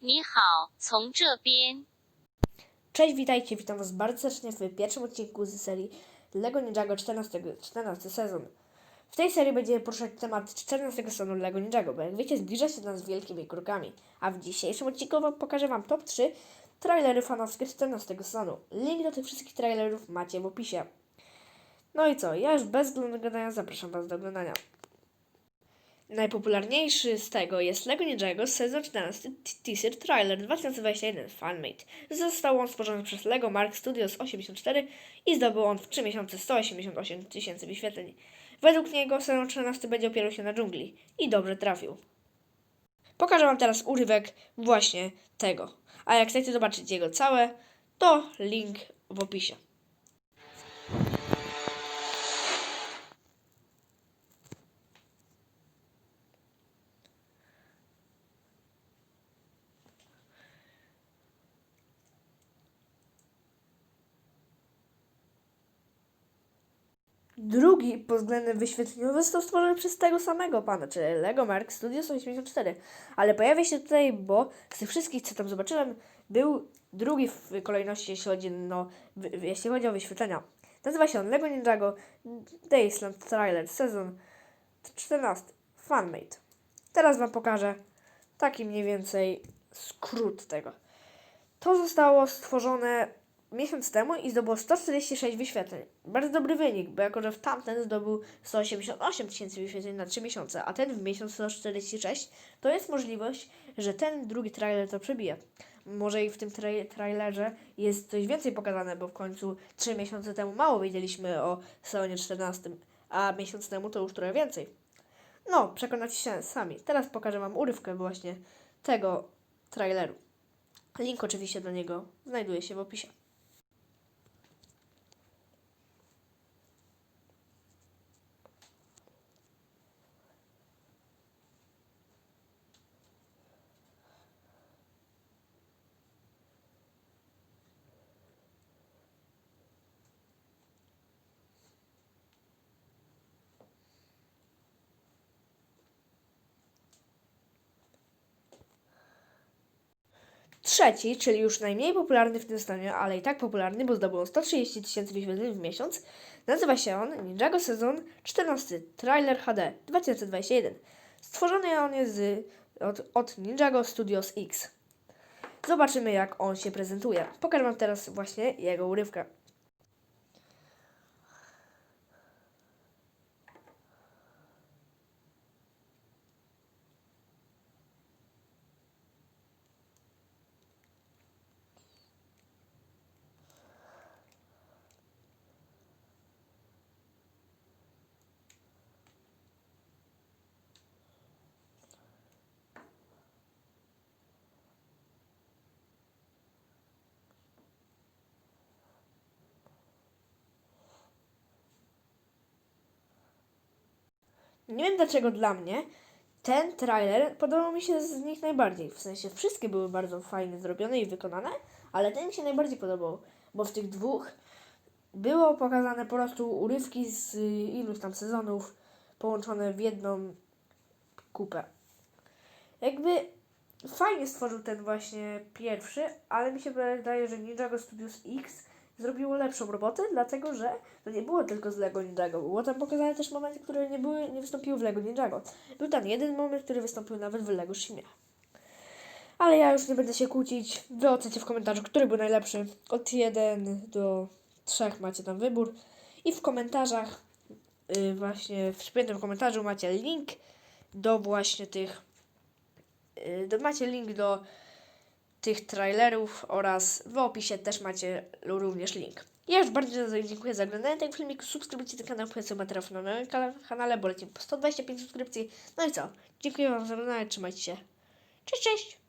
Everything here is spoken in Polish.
你好，从这边。 Cześć, witajcie, witam was bardzo serdecznie w pierwszym odcinku z serii LEGO Ninjago 14, 14 sezon. W tej serii będziemy poruszać temat 14 sezonu LEGO Ninjago, bo jak wiecie zbliża się do nas z wielkimi krokami. A w dzisiejszym odcinku wam pokażę wam top 3 trailery fanowskie 14 sezonu. Link do tych wszystkich trailerów macie w opisie. No i co, ja już bez względu gadania zapraszam was do oglądania. Najpopularniejszy z tego jest LEGO Ninjago sezon 14 t- Teaser Trailer 2021 Fanmade. Został on stworzony przez LEGO Mark Studios 84 i zdobył on w 3 miesiące 188 tysięcy wyświetleń. Według niego sezon 13 będzie opierał się na dżungli i dobrze trafił. Pokażę Wam teraz urywek właśnie tego. A jak chcecie zobaczyć jego całe, to link w opisie. Drugi pod względem wyświetleniowy został stworzony przez tego samego pana, czyli Lego Mark Studios 84. Ale pojawia się tutaj, bo z tych wszystkich, co tam zobaczyłem, był drugi w kolejności, jeśli chodzi, no, wy- jeśli chodzi o wyświetlenia. Nazywa się on Lego Ninjago Daysland Trailer Sezon 14 Fanmade. Teraz Wam pokażę taki mniej więcej skrót tego. To zostało stworzone miesiąc temu i zdobyło 146 wyświetleń. Bardzo dobry wynik, bo jako, że w tamten zdobył 188 tysięcy wyświetleń na 3 miesiące, a ten w miesiąc 146, to jest możliwość, że ten drugi trailer to przebije. Może i w tym tra- trailerze jest coś więcej pokazane, bo w końcu 3 miesiące temu mało wiedzieliśmy o sezonie 14, a miesiąc temu to już trochę więcej. No, przekonacie się sami. Teraz pokażę Wam urywkę właśnie tego traileru. Link oczywiście do niego znajduje się w opisie. Trzeci, czyli już najmniej popularny w tym stanie, ale i tak popularny, bo zdobył on 130 tysięcy wyświetleń w miesiąc, nazywa się on Ninjago Sezon 14 Trailer HD 2021. Stworzony on jest z, od, od Ninjago Studios X. Zobaczymy, jak on się prezentuje. Pokażę Wam teraz właśnie jego urywkę. Nie wiem dlaczego dla mnie ten trailer podobał mi się z nich najbardziej. W sensie wszystkie były bardzo fajnie zrobione i wykonane, ale ten mi się najbardziej podobał, bo w tych dwóch było pokazane po prostu urywki z y, iluś tam sezonów połączone w jedną kupę. Jakby fajnie stworzył ten właśnie pierwszy, ale mi się wydaje, że Ninjago Studios X zrobiło lepszą robotę, dlatego że to nie było tylko z Lego Ninjago. Było tam pokazane też momenty, które nie, były, nie wystąpiły w Lego Ninjago. Był tam jeden moment, który wystąpił nawet w Lego Shimie. Ale ja już nie będę się kłócić. Wy ocenicie w komentarzu, który był najlepszy. Od 1 do 3 macie tam wybór. I w komentarzach, yy, właśnie w przypiętym komentarzu macie link do właśnie tych. Yy, do, macie link do tych trailerów oraz w opisie też macie również link. Ja już bardzo dziękuję za oglądanie tego filmiku. Subskrybujcie ten kanał, polecam materiałów na moim kanale, bo lecimy po 125 subskrypcji. No i co? Dziękuję Wam za oglądanie, trzymajcie się. Cześć, cześć!